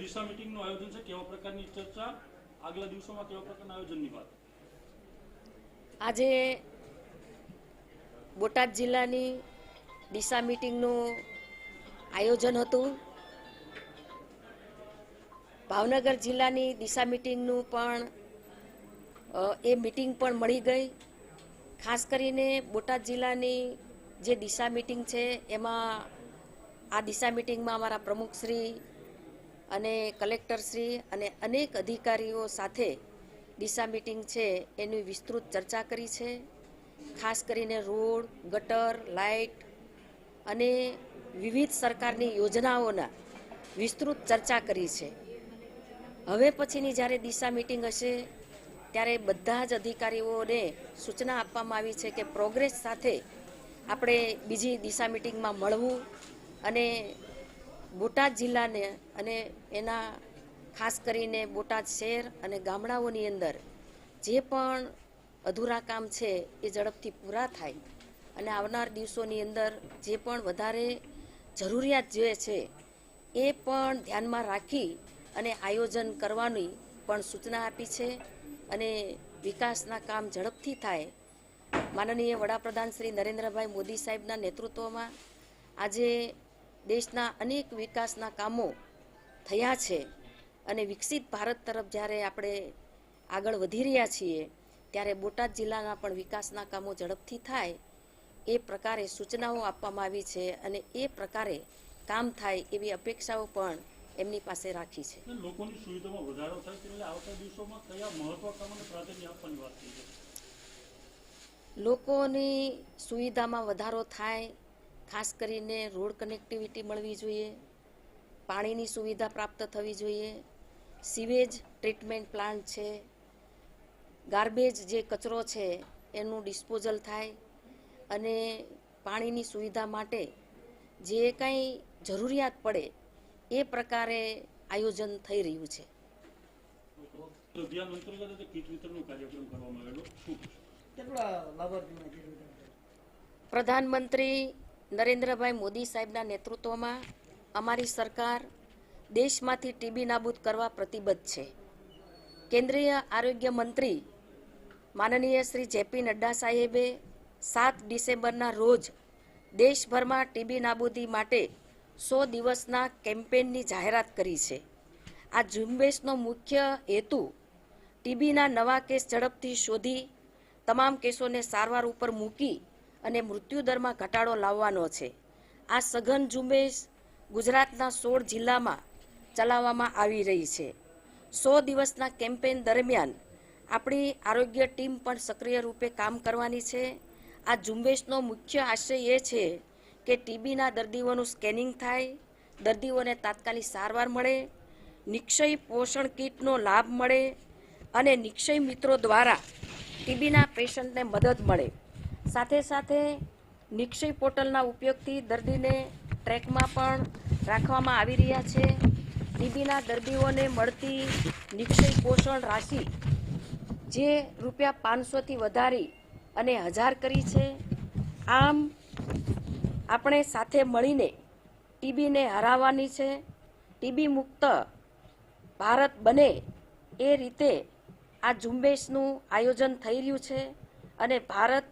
દિશા મીટિંગનું આયોજન છે, કેવા પ્રકારની ચર્ચા, આગલા દિવસોમાં કેવા પ્રકારના આયોજનની વાત? આજે બોટાદ જિલ્લાની દિશા મીટિંગનું આયોજન હતું. ભાવનગર જિલ્લાની દિશા મીટિંગનું પણ એ મીટિંગ પણ મળી ગઈ. ખાસ કરીને બોટાદ જિલ્લાની જે દિશા મીટિંગ છે, એમાં આ દિશા મીટિંગમાં અમારા પ્રમુખશ્રી અને કલેક્ટરશ્રી અને અનેક અધિકારીઓ સાથે દિશા મીટિંગ છે એની વિસ્તૃત ચર્ચા કરી છે. ખાસ કરીને રોડ, ગટર, લાઇટ અને વિવિધ સરકારની યોજનાઓના વિસ્તૃત ચર્ચા કરી છે. હવે પછીની જ્યારે દિશા મીટિંગ હશે, ત્યારે બધા જ અધિકારીઓને સૂચના આપવામાં આવી છે કે પ્રોગ્રેસ સાથે આપણે બીજી દિશા મીટિંગમાં મળવું અને બોટાદ જિલ્લાને અને એના ખાસ કરીને બોટાદ શહેર અને ગામડાઓની અંદર જે પણ અધૂરા કામ છે એ ઝડપથી પૂરા થાય અને આવનાર દિવસોની અંદર જે પણ વધારે જરૂરિયાત જે છે એ પણ ધ્યાનમાં રાખી અને આયોજન કરવાની પણ સૂચના આપી છે અને વિકાસના કામ ઝડપથી થાય. માનનીય વડાપ્રધાન શ્રી નરેન્દ્રભાઈ મોદી સાહેબના નેતૃત્વમાં આજે દેશના અનેક વિકાસના કામો થયા છે અને વિકસિત ભારત તરફ જ્યારે આપણે આગળ વધી રહ્યા છીએ ત્યારે બોટાદ જિલ્લાના પણ વિકાસના કામો ઝડપથી થાય એ પ્રકારે સૂચનાઓ આપવામાં આવી છે અને એ પ્રકારે કામ થાય એવી અપેક્ષાઓ પણ એમની પાસે રાખી છે. લોકોની સુવિધામાં વધારો થાય એટલે આવતા દિવસોમાં કયા મહત્વાકાંક્ષાને પ્રાધાન્ય આપવાની વાત થઈ છે? લોકોની સુવિધામાં વધારો થાય ખાસ કરીને રોડ કનેક્ટિવિટી મળવી જોઈએ પાણીની સુવિધા પ્રાપ્ત થવી જોઈએ સીવેજ ટ્રીટમેન્ટ પ્લાન્ટ છે ગાર્બેજ જે કચરો છે એનું ડિસ્પોઝલ થાય અને પાણીની સુવિધા માટે જે કાંઈ જરૂરિયાત પડે એ પ્રકારે આયોજન થઈ રહ્યું છે? પ્રધાનમંત્રી નરેન્દ્રભાઈ મોદી સાહેબના નેતૃત્વમાં અમારી સરકાર દેશમાંથી ટીબી નાબૂદ કરવા પ્રતિબદ્ધ છે. કેન્દ્રીય આરોગ્ય મંત્રી માનનીય શ્રી જેપી નડ્ડા સાહેબે સાત ડિસેમ્બરના રોજ દેશભરમાં ટીબી નાબૂદી માટે સો દિવસના કેમ્પેનની જાહેરાત કરી છે. આ ઝુંબેશનો મુખ્ય હેતુ ટીબીના નવા કેસ ઝડપથી શોધી તમામ કેસોને સારવાર ઉપર મૂકી અને મૃત્યુદરમાં ઘટાડો લાવવાનો છે. આ સઘન ઝુંબેશ ગુજરાતના સોળ જિલ્લામાં ચલાવવામાં આવી રહી છે. સો દિવસના કેમ્પેન દરમિયાન આપણી આરોગ્ય ટીમ પણ સક્રિય રૂપે કામ કરવાની છે. આ ઝુંબેશનો મુખ્ય આશય એ છે કે ટીબીના દર્દીઓનું સ્કેનિંગ થાય, દર્દીઓને તાત્કાલિક સારવાર મળે, નિક્ષય પોષણ કીટનો લાભ મળે અને નિક્ષય મિત્રો દ્વારા ટીબીના પેશન્ટને મદદ મળે. સાથે સાથે નિક્ષય પોર્ટલના ઉપયોગથી દર્દીને ટ્રેકમાં પણ રાખવામાં આવી રહ્યા છે. ટીબીના દર્દીઓને મળતી નિક્ષય પોષણ રાશિ જે રૂપિયા પાંચસોથી વધારી અને હજાર કરી છે. આમ આપણે સાથે મળીને ટીબીને હરાવવાની છે. ટીબી મુક્ત ભારત બને એ રીતે આ ઝુંબેશનું આયોજન થઈ રહ્યું છે અને ભારત